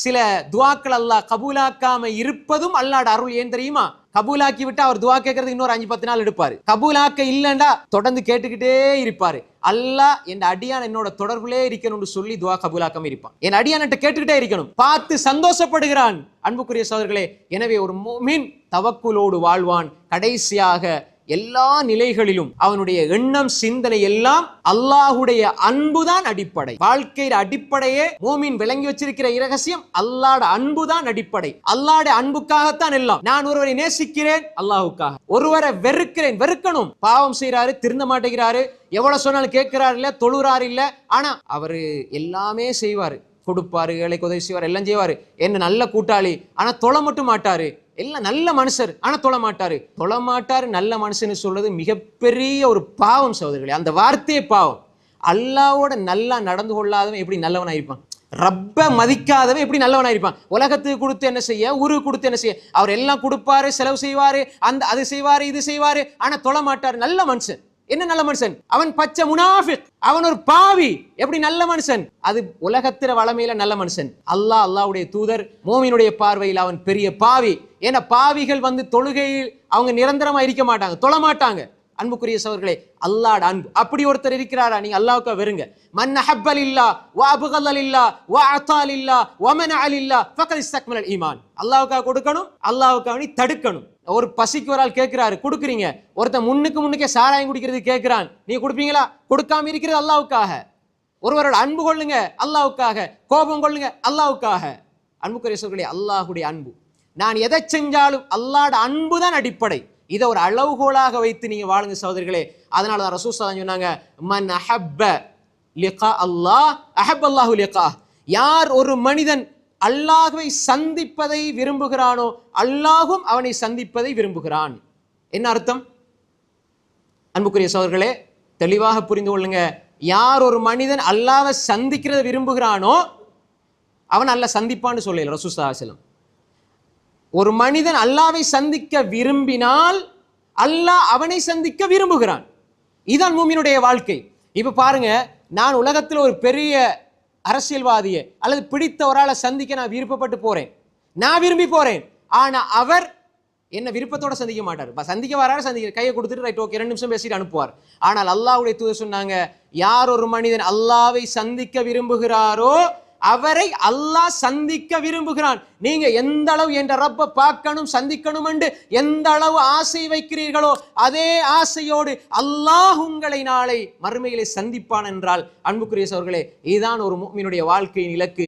சில துவாக்கள் அல்லாஹ் கபூலாக்காம இருப்பதும் அல்லாட அருள் ஏன் தெரியுமா? கபூலாக்கி விட்டு அவர் துவா கேட்கறதுக்கு இன்னொரு அஞ்சு பத்து நாள் எடுப்பாரு. கபூலாக்க இல்லைண்டா தொடர்ந்து கேட்டுக்கிட்டே இருப்பாரு. அல்லாஹ் என் அடியான் என்னோட தொடர்புலே இருக்கணும்னு சொல்லி துவா கபூலாக்காம இருப்பான். என் அடியான்ட்ட கேட்டுக்கிட்டே இருக்கணும். பார்த்து சந்தோஷப்படுகிறான். அன்புக்குரிய சோதர்களே எனவே ஒரு மீன் தவக்குலோடு வாழ்வான். கடைசியாக எல்லா நிலைகளிலும் அவனுடைய எண்ணம் சிந்தனை எல்லாம் அல்லாஹுடைய அன்புதான் அடிப்படை. வாழ்க்கையின் அடிப்படையே மோமின் விளங்கி வச்சிருக்கிற இரகசியம் அல்லாட அன்புதான் அடிப்படை. அல்லாட அன்புக்காகத்தான் எல்லாம். நான் ஒருவரை நேசிக்கிறேன் அல்லாஹுக்காக. ஒருவரை வெறுக்கிறேன் வெறுக்கணும். பாவம் செய்யறாரு திருந்த மாட்டேங்கிறாரு. எவ்வளவு சொன்னாலும் கேட்கிறாரு இல்ல தொழுறாரு இல்ல. ஆனா அவரு எல்லாமே செய்வாரு. கொடுப்பாரு ஏழைக்கு உதவி செய்வார் எல்லாம் செய்வார். என்ன நல்ல கூட்டாளி ஆனால் தொலை மட்டும் மாட்டார். எல்லாம் நல்ல மனுஷர் ஆனால் தொலை மாட்டார். தொலை மாட்டார் நல்ல மனுஷன்னு சொல்கிறது மிகப்பெரிய ஒரு பாவம் சகோதரிகளே. அந்த வார்த்தையே பாவம். அல்லாவோட நல்லா நடந்து கொள்ளாதவன் எப்படி நல்லவனாக இருப்பான்? ரப்ப மதிக்காதவன் எப்படி நல்லவனாக இருப்பான்? உலகத்துக்கு கொடுத்து என்ன செய்ய ஊருக்கு கொடுத்து என்ன செய்ய? அவர் எல்லாம் கொடுப்பாரு செலவு செய்வார் அந்த அது செய்வார் இது செய்வார் ஆனால் தொலை மாட்டார். நல்ல மனுஷன். என்ன நல்ல மனுஷன்? அவன் பச்சை முனாஃபிக். அவன் ஒரு பாவி. எப்படி நல்ல மனுஷன்? அது உலகத்திர வளமையில நல்ல மனுஷன். அல்லாஹ் அல்லாஹ்வுடைய தூதர் மோமினுடைய பார்வையில் அவன் பெரிய பாவி. ஏன்னா பாவிகள் வந்து தொழுகையில் அவங்க நிரந்தரமா இருக்க மாட்டாங்க தொழ மாட்டாங்க. அன்புக்குரிய சவர்களே அல்லாட அன்பு. அப்படி ஒருத்தர் இருக்கிறாரா? நீங்க அல்லாஹ்வுக்கு வெறுங்க மன் அஹப்பல் இல்லா வா அபகல் இல்லா வா அத்தால் இல்லா வ மனஅல் இல்லா ஃபக்கத் இஸ்தக்மல் ஈமான். அல்லாஹ்வுக்காக கொடுக்கணும் அல்லாஹ்வுக்காக நீ தடுக்கணும். ஒரு பசிக்கு ஒரு ஆள் கேட்கிறாரு கொடுக்குறீங்க. ஒருத்தன் முன்னுக்கு முன்னுக்கே சாராயம் குடிக்கிறது கேட்கிறான். நீ கொடுப்பீங்களா? கொடுக்காம இருக்கிறது அல்லாவுக்காக. ஒருவரோட அன்பு கொள்ளுங்க அல்லாவுக்காக. கோபம் கொள்ளுங்க அல்லாவுக்காக. அன்புக்குரிய சோர்களே அல்லாஹுடைய அன்பு. நான் எதை செஞ்சாலும் அல்லாட அன்பு தான் அடிப்படை. இதை ஒரு அளவுகோலாக வைத்து நீங்கள் வாழுங்க சகோதரிகளே. அதனால தான் ரசூல் சொன்னாங்க மன் அஹப்ப லிகா அல்லாஹ் அஹப் அல்லாஹு லிகா யார் ஒரு மனிதன் அல்லாஹுவை சந்திப்பதை விரும்புகிறானோ அல்லாஹும் அவனை சந்திப்பதை விரும்புகிறான். என்ன அர்த்தம்? அன்புக்குரிய சோதர்களே தெளிவாக புரிந்து கொள்ளுங்க. யார் ஒரு மனிதன் அல்லாவை சந்திக்கிறத விரும்புகிறானோ அவன் அல்ல சந்திப்பான்னு சொல்லல ரசூசாசலம் ஒரு மனிதன் அல்லாவை சந்திக்க விரும்பினால் அல்லாஹ் அவனை சந்திக்க விரும்புகிறான். இதுதான் மூமியினுடைய வாழ்க்கை. இப்ப பாருங்க நான் உலகத்தில் ஒரு பெரிய அரசியல்வாதியை அல்லது பிடித்தவரால் சந்திக்க நான் விருப்பப்பட்டு போகிறேன் நான் விரும்பி போகிறேன் ஆனால் அவர் என்ன விருப்பத்தோட சந்திக்க மாட்டார். சந்திக்க வராரு சந்திக்க கையை கொடுத்துட்டு ரைட் ஓகே ரெண்டு நிமிஷம் பேசிட்டு அனுப்புவார். ஆனால் அல்லாவுடைய தூதர் சொன்னாங்க யார் ஒரு மனிதன் அல்லாவை சந்திக்க விரும்புகிறாரோ அவரை அல்லாஹ் சந்திக்க விரும்புகிறான். நீங்க எந்த அளவு என்ற ரப்ப பார்க்கணும் சந்திக்கணும் என்று எந்த அளவு ஆசை வைக்கிறீர்களோ அதே ஆசையோடு அல்லாஹ் உங்களை நாளை மறுமையிலே சந்திப்பான் என்றால் அன்புக்குரிய சோர்களே இதுதான் ஒரு மீனுடைய வாழ்க்கையின் இலக்கு.